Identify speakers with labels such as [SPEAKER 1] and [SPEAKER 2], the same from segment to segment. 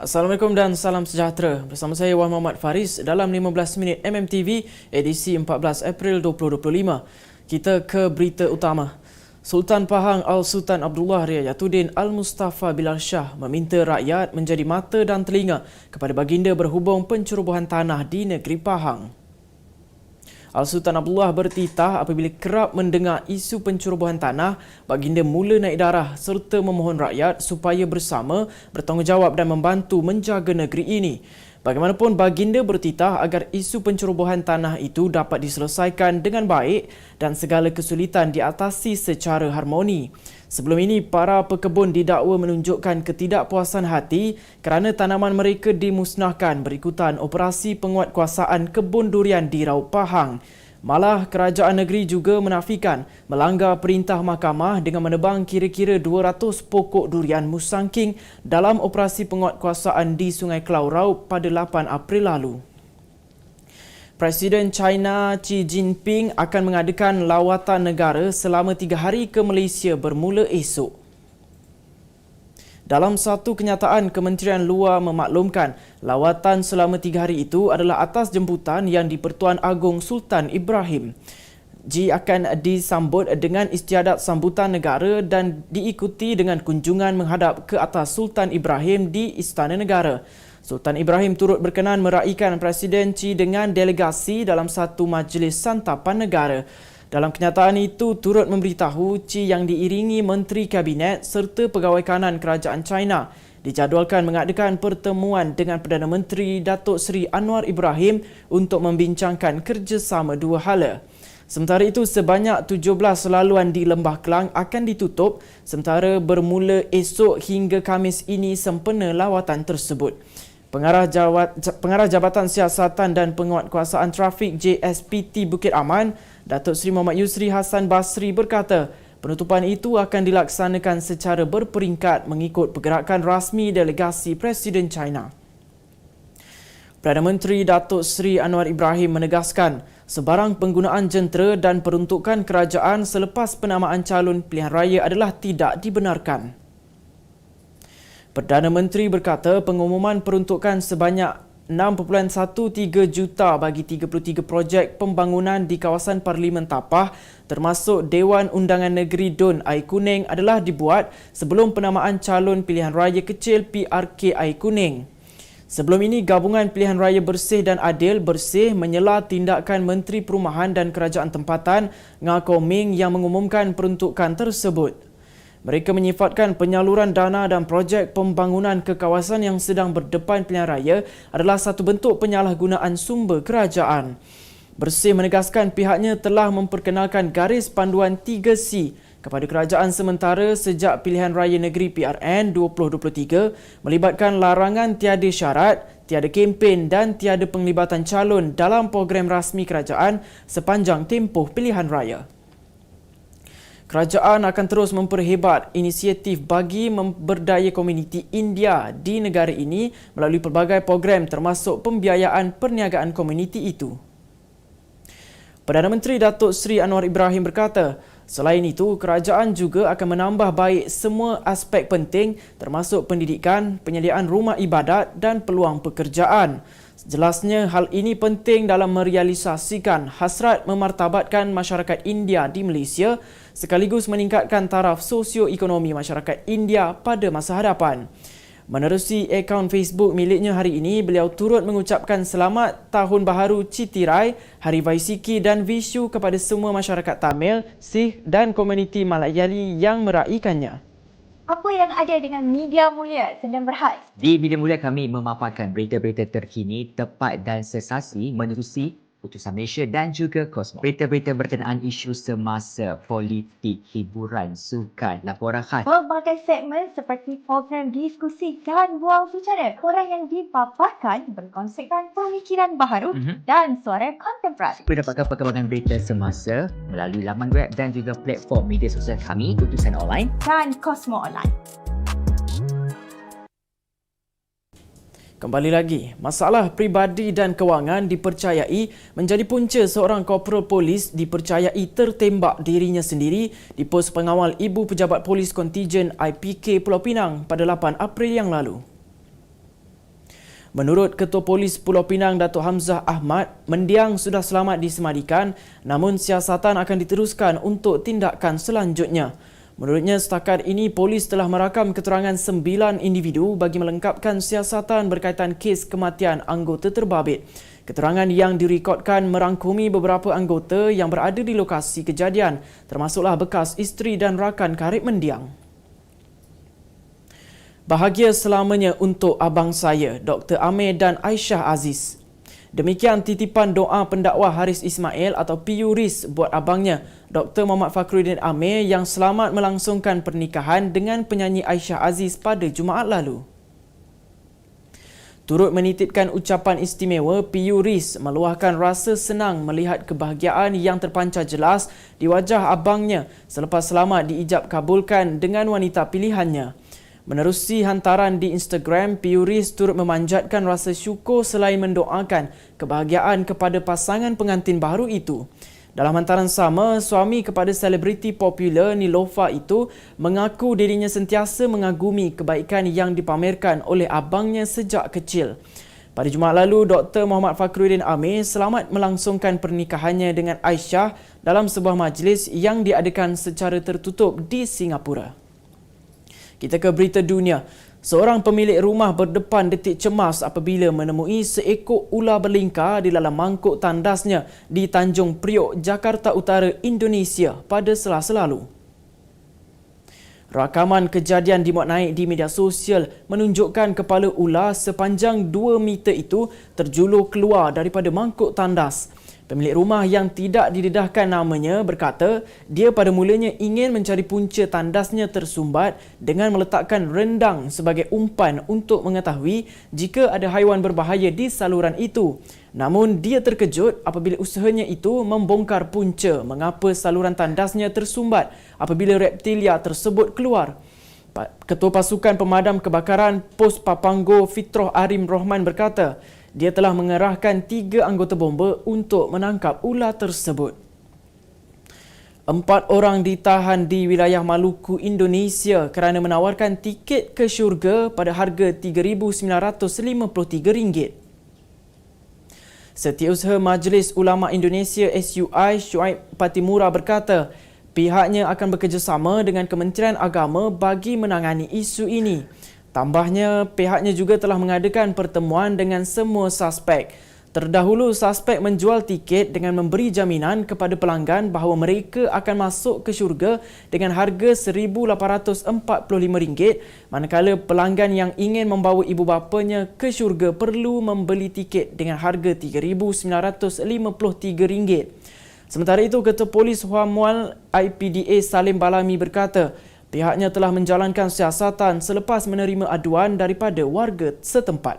[SPEAKER 1] Assalamualaikum dan salam sejahtera. Bersama saya Wan Muhammad Faris dalam 15 minit MMTV edisi 14 April 2025. Kita ke berita utama. Sultan Pahang Al-Sultan Abdullah Riyatuddin Al-Mustafa Bilal Shah meminta rakyat menjadi mata dan telinga kepada baginda berhubung pencerobohan tanah di negeri Pahang. Al-Sultan Abdullah bertitah apabila kerap mendengar isu pencerobohan tanah, baginda mula naik darah serta memohon rakyat supaya bersama bertanggungjawab dan membantu menjaga negeri ini. Bagaimanapun baginda bertitah agar isu pencerobohan tanah itu dapat diselesaikan dengan baik dan segala kesulitan diatasi secara harmoni. Sebelum ini, para pekebun didakwa menunjukkan ketidakpuasan hati kerana tanaman mereka dimusnahkan berikutan operasi penguatkuasaan kebun durian di Raub Pahang. Malah kerajaan negeri juga menafikan melanggar perintah mahkamah dengan menebang kira-kira 200 pokok durian musangking dalam operasi penguatkuasaan di Sungai Kelau Raub pada 8 April lalu. Presiden China Xi Jinping akan mengadakan lawatan negara selama tiga hari ke Malaysia bermula esok. Dalam satu kenyataan, Kementerian Luar memaklumkan lawatan selama tiga hari itu adalah atas jemputan yang di-Pertuan Agong Sultan Ibrahim. Xi akan disambut dengan istiadat sambutan negara dan diikuti dengan kunjungan menghadap ke atas Sultan Ibrahim di Istana Negara. Sultan Ibrahim turut berkenan meraihkan Presiden Xi dengan delegasi dalam satu majlis santapan negara. Dalam kenyataan itu, turut memberitahu Xi yang diiringi Menteri Kabinet serta Pegawai Kanan Kerajaan China dijadualkan mengadakan pertemuan dengan Perdana Menteri Datuk Seri Anwar Ibrahim untuk membincangkan kerjasama dua hala. Sementara itu, sebanyak 17 laluan di Lembah Kelang akan ditutup sementara bermula esok hingga Kamis ini sempena lawatan tersebut. Pengarah, Jawat, Pengarah Jabatan Siasatan dan Penguatkuasaan Trafik JSPT Bukit Aman, Datuk Seri Muhammad Yusri Hassan Basri berkata, penutupan itu akan dilaksanakan secara berperingkat mengikut pergerakan rasmi delegasi Presiden China. Perdana Menteri Datuk Seri Anwar Ibrahim menegaskan sebarang penggunaan jentera dan peruntukan kerajaan selepas penamaan calon pilihan raya adalah tidak dibenarkan. Perdana Menteri berkata pengumuman peruntukan sebanyak 6.13 juta bagi 33 projek pembangunan di kawasan Parlimen Tapah termasuk Dewan Undangan Negeri Dun Air Kuning adalah dibuat sebelum penamaan calon pilihan raya kecil PRK Air Kuning. Sebelum ini, Gabungan Pilihan Raya Bersih dan Adil Bersih menyela tindakan Menteri Perumahan dan Kerajaan Tempatan Ngako Ming yang mengumumkan peruntukan tersebut. Mereka menyifatkan penyaluran dana dan projek pembangunan ke kawasan yang sedang berdepan pilihan raya adalah satu bentuk penyalahgunaan sumber kerajaan. Bersih menegaskan pihaknya telah memperkenalkan garis panduan 3C kepada kerajaan sementara sejak pilihan raya negeri PRN 2023 melibatkan larangan tiada syarat, tiada kempen dan tiada penglibatan calon dalam program rasmi kerajaan sepanjang tempoh pilihan raya. Kerajaan akan terus memperhebat inisiatif bagi memberdaya komuniti India di negara ini melalui pelbagai program termasuk pembiayaan perniagaan komuniti itu. Perdana Menteri Datuk Seri Anwar Ibrahim berkata, selain itu, kerajaan juga akan menambah baik semua aspek penting termasuk pendidikan, penyediaan rumah ibadat dan peluang pekerjaan. Jelasnya hal ini penting dalam merealisasikan hasrat memartabatkan masyarakat India di Malaysia sekaligus meningkatkan taraf sosioekonomi masyarakat India pada masa hadapan. Menerusi akaun Facebook miliknya hari ini, beliau turut mengucapkan selamat Tahun Baharu Citirai, Hari Vaisiki dan Vishu kepada semua masyarakat Tamil, Sikh dan komuniti Malayali yang meraihkannya
[SPEAKER 2] apa yang ada dengan Media Mulia Sendang Berhad?
[SPEAKER 3] Di Media Mulia kami memaparkan berita-berita terkini, tepat dan sensasi menerusi Putusan Malaysia dan juga Kosmos. Berita-berita berkenaan isu semasa, politik, hiburan, sukan, laporan khas.
[SPEAKER 2] Pelbagai segmen seperti program diskusi dan buang bicara. Orang yang dipaparkan berkonsepkan pemikiran baharu mm-hmm. dan suara kontemporari.
[SPEAKER 3] Boleh dapatkan perkembangan berita semasa melalui laman web dan juga platform media sosial kami, Putusan Online
[SPEAKER 2] dan Kosmo Online.
[SPEAKER 1] Kembali lagi, masalah pribadi dan kewangan dipercayai menjadi punca seorang korporal polis dipercayai tertembak dirinya sendiri di pos pengawal Ibu Pejabat Polis Kontijen IPK Pulau Pinang pada 8 April yang lalu. Menurut Ketua Polis Pulau Pinang Datuk Hamzah Ahmad, mendiang sudah selamat disemadikan namun siasatan akan diteruskan untuk tindakan selanjutnya. Menurutnya setakat ini polis telah merakam keterangan sembilan individu bagi melengkapkan siasatan berkaitan kes kematian anggota terbabit. Keterangan yang direkodkan merangkumi beberapa anggota yang berada di lokasi kejadian termasuklah bekas isteri dan rakan karib mendiang. Bahagia selamanya untuk abang saya, Dr. Amir dan Aisyah Aziz. Demikian titipan doa pendakwah Haris Ismail atau PU buat abangnya, Dr. Muhammad Fakhruddin Amir yang selamat melangsungkan pernikahan dengan penyanyi Aisyah Aziz pada Jumaat lalu. Turut menitipkan ucapan istimewa, PU meluahkan rasa senang melihat kebahagiaan yang terpancar jelas di wajah abangnya selepas selamat diijab kabulkan dengan wanita pilihannya. Menerusi hantaran di Instagram, Piuris turut memanjatkan rasa syukur selain mendoakan kebahagiaan kepada pasangan pengantin baru itu. Dalam hantaran sama, suami kepada selebriti popular Nilofa itu mengaku dirinya sentiasa mengagumi kebaikan yang dipamerkan oleh abangnya sejak kecil. Pada Jumaat lalu, Dr. Muhammad Fakhruddin Amir selamat melangsungkan pernikahannya dengan Aisyah dalam sebuah majlis yang diadakan secara tertutup di Singapura. Kita ke berita dunia. Seorang pemilik rumah berdepan detik cemas apabila menemui seekor ular berlingkar di dalam mangkuk tandasnya di Tanjung Priok, Jakarta Utara, Indonesia pada selasa lalu. Rakaman kejadian dimuat naik di media sosial menunjukkan kepala ular sepanjang 2 meter itu terjulur keluar daripada mangkuk tandas. Pemilik rumah yang tidak didedahkan namanya berkata dia pada mulanya ingin mencari punca tandasnya tersumbat dengan meletakkan rendang sebagai umpan untuk mengetahui jika ada haiwan berbahaya di saluran itu. Namun dia terkejut apabila usahanya itu membongkar punca mengapa saluran tandasnya tersumbat apabila reptilia tersebut keluar. Ketua Pasukan Pemadam Kebakaran Pos Papanggo Fitroh Arim Rohman berkata, dia telah mengerahkan tiga anggota bomba untuk menangkap ular tersebut. Empat orang ditahan di wilayah Maluku, Indonesia kerana menawarkan tiket ke syurga pada harga RM3,953. Setiausaha Majlis Ulama Indonesia SUI Shuaib Patimura berkata, pihaknya akan bekerjasama dengan Kementerian Agama bagi menangani isu ini. Tambahnya, pihaknya juga telah mengadakan pertemuan dengan semua suspek. Terdahulu, suspek menjual tiket dengan memberi jaminan kepada pelanggan bahawa mereka akan masuk ke syurga dengan harga RM1,845 manakala pelanggan yang ingin membawa ibu bapanya ke syurga perlu membeli tiket dengan harga RM3,953. Sementara itu, Ketua Polis Huamual IPDA Salim Balami berkata, Pihaknya telah menjalankan siasatan selepas menerima aduan daripada warga setempat.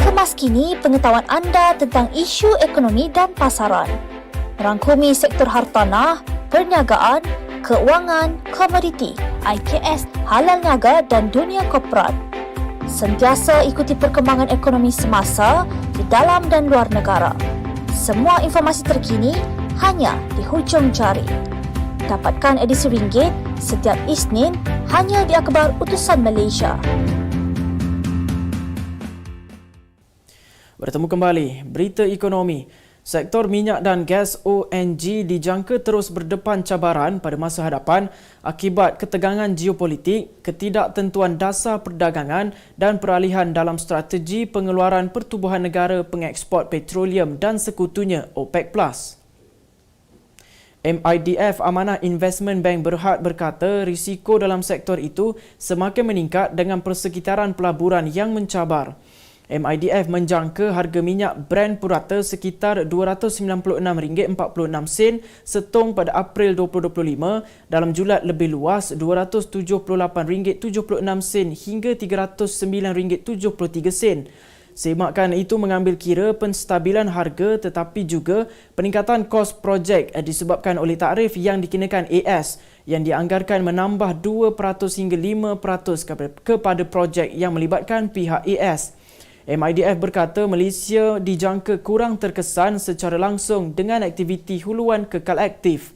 [SPEAKER 4] Kemas kini pengetahuan anda tentang isu ekonomi dan pasaran. Merangkumi sektor hartanah, perniagaan, keuangan, komoditi, IKS, halal niaga dan dunia korporat. Sentiasa ikuti perkembangan ekonomi semasa di dalam dan luar negara. Semua informasi terkini hanya di hujung jari. Dapatkan edisi ringgit setiap Isnin hanya di Akhbar Utusan Malaysia.
[SPEAKER 1] Bertemu kembali, berita ekonomi. Sektor minyak dan gas ONG dijangka terus berdepan cabaran pada masa hadapan akibat ketegangan geopolitik, ketidaktentuan dasar perdagangan dan peralihan dalam strategi pengeluaran pertubuhan negara pengeksport petroleum dan sekutunya OPEC+. MIDF Amanah Investment Bank Berhad berkata risiko dalam sektor itu semakin meningkat dengan persekitaran pelaburan yang mencabar. MIDF menjangka harga minyak Brent purata sekitar RM296.46 setong pada April 2025 dalam julat lebih luas RM278.76 hingga RM309.73. Semakkan itu mengambil kira penstabilan harga tetapi juga peningkatan kos projek disebabkan oleh tarif yang dikenakan AS yang dianggarkan menambah 2% hingga 5% kepada projek yang melibatkan pihak AS. MIDF berkata Malaysia dijangka kurang terkesan secara langsung dengan aktiviti huluan kekal aktif.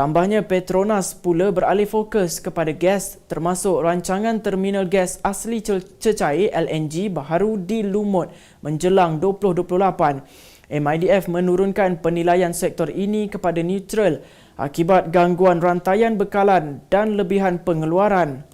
[SPEAKER 1] Tambahnya Petronas pula beralih fokus kepada gas termasuk rancangan terminal gas asli cecair LNG baharu di Lumut menjelang 2028. MIDF menurunkan penilaian sektor ini kepada neutral akibat gangguan rantaian bekalan dan lebihan pengeluaran.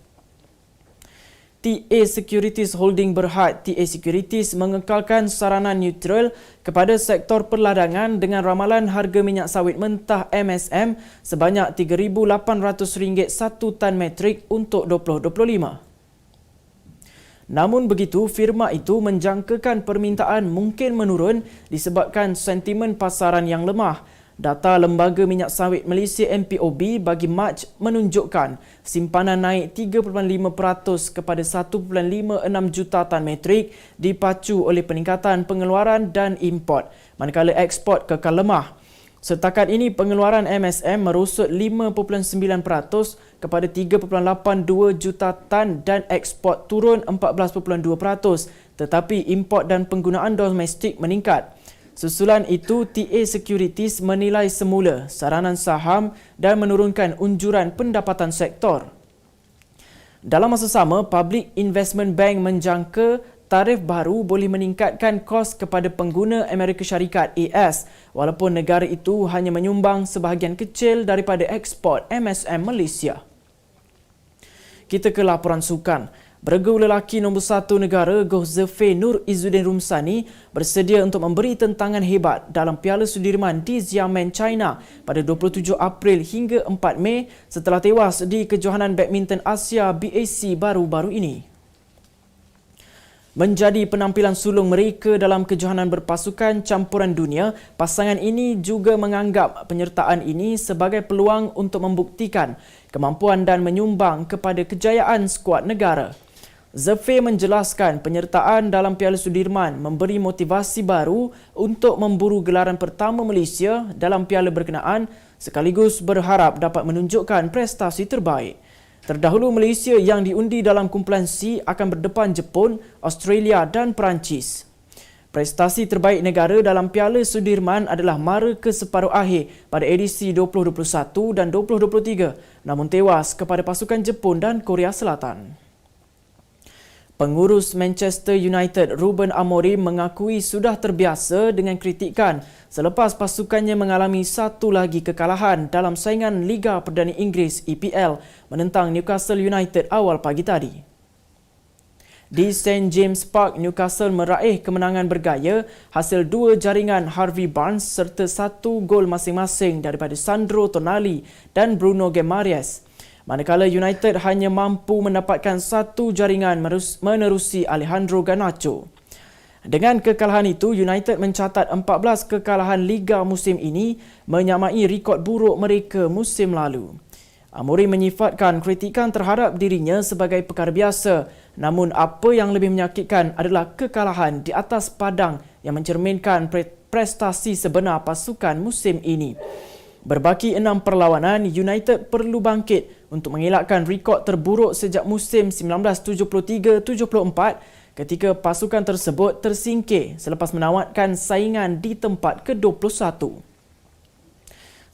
[SPEAKER 1] TA Securities Holding berhad TA Securities mengekalkan saranan neutral kepada sektor perladangan dengan ramalan harga minyak sawit mentah MSM sebanyak RM3,800 satu tan metrik untuk 2025. Namun begitu, firma itu menjangkakan permintaan mungkin menurun disebabkan sentimen pasaran yang lemah. Data Lembaga Minyak Sawit Malaysia MPOB bagi Mac menunjukkan simpanan naik 3.5% kepada 1.56 juta tan metrik dipacu oleh peningkatan pengeluaran dan import, manakala ekspor kekal lemah. Setakat ini pengeluaran MSM merosot 5.9% kepada 3.82 juta tan dan ekspor turun 14.2% tetapi import dan penggunaan domestik meningkat. Susulan itu, TA Securities menilai semula saranan saham dan menurunkan unjuran pendapatan sektor. Dalam masa sama, Public Investment Bank menjangka tarif baru boleh meningkatkan kos kepada pengguna Amerika Syarikat AS walaupun negara itu hanya menyumbang sebahagian kecil daripada ekspor MSM Malaysia. Kita ke laporan sukan. Bergu lelaki nombor satu negara Goh Zefe Nur Izzuddin Rumsani bersedia untuk memberi tentangan hebat dalam Piala Sudirman di Xiamen, China pada 27 April hingga 4 Mei setelah tewas di kejohanan badminton Asia BAC baru-baru ini. Menjadi penampilan sulung mereka dalam kejohanan berpasukan campuran dunia, pasangan ini juga menganggap penyertaan ini sebagai peluang untuk membuktikan kemampuan dan menyumbang kepada kejayaan skuad negara. Zefe menjelaskan penyertaan dalam Piala Sudirman memberi motivasi baru untuk memburu gelaran pertama Malaysia dalam piala berkenaan sekaligus berharap dapat menunjukkan prestasi terbaik. Terdahulu Malaysia yang diundi dalam kumpulan C akan berdepan Jepun, Australia dan Perancis. Prestasi terbaik negara dalam Piala Sudirman adalah mara ke separuh akhir pada edisi 2021 dan 2023 namun tewas kepada pasukan Jepun dan Korea Selatan. Pengurus Manchester United Ruben Amorim mengakui sudah terbiasa dengan kritikan selepas pasukannya mengalami satu lagi kekalahan dalam saingan Liga Perdana Inggeris EPL menentang Newcastle United awal pagi tadi. Di St James Park, Newcastle meraih kemenangan bergaya hasil dua jaringan Harvey Barnes serta satu gol masing-masing daripada Sandro Tonali dan Bruno Gemares manakala United hanya mampu mendapatkan satu jaringan menerusi Alejandro Garnacho. Dengan kekalahan itu, United mencatat 14 kekalahan Liga musim ini menyamai rekod buruk mereka musim lalu. Amori menyifatkan kritikan terhadap dirinya sebagai perkara biasa namun apa yang lebih menyakitkan adalah kekalahan di atas padang yang mencerminkan prestasi sebenar pasukan musim ini. Berbaki enam perlawanan, United perlu bangkit untuk mengelakkan rekod terburuk sejak musim 1973-74 ketika pasukan tersebut tersingkir selepas menawarkan saingan di tempat ke-21.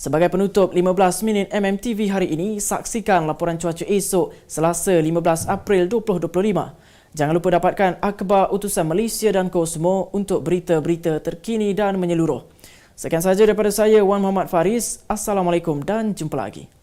[SPEAKER 1] Sebagai penutup 15 minit MMTV hari ini, saksikan laporan cuaca esok Selasa 15 April 2025. Jangan lupa dapatkan akhbar utusan Malaysia dan Kosmo untuk berita-berita terkini dan menyeluruh. Sekian sahaja daripada saya Wan Muhammad Faris. Assalamualaikum dan jumpa lagi.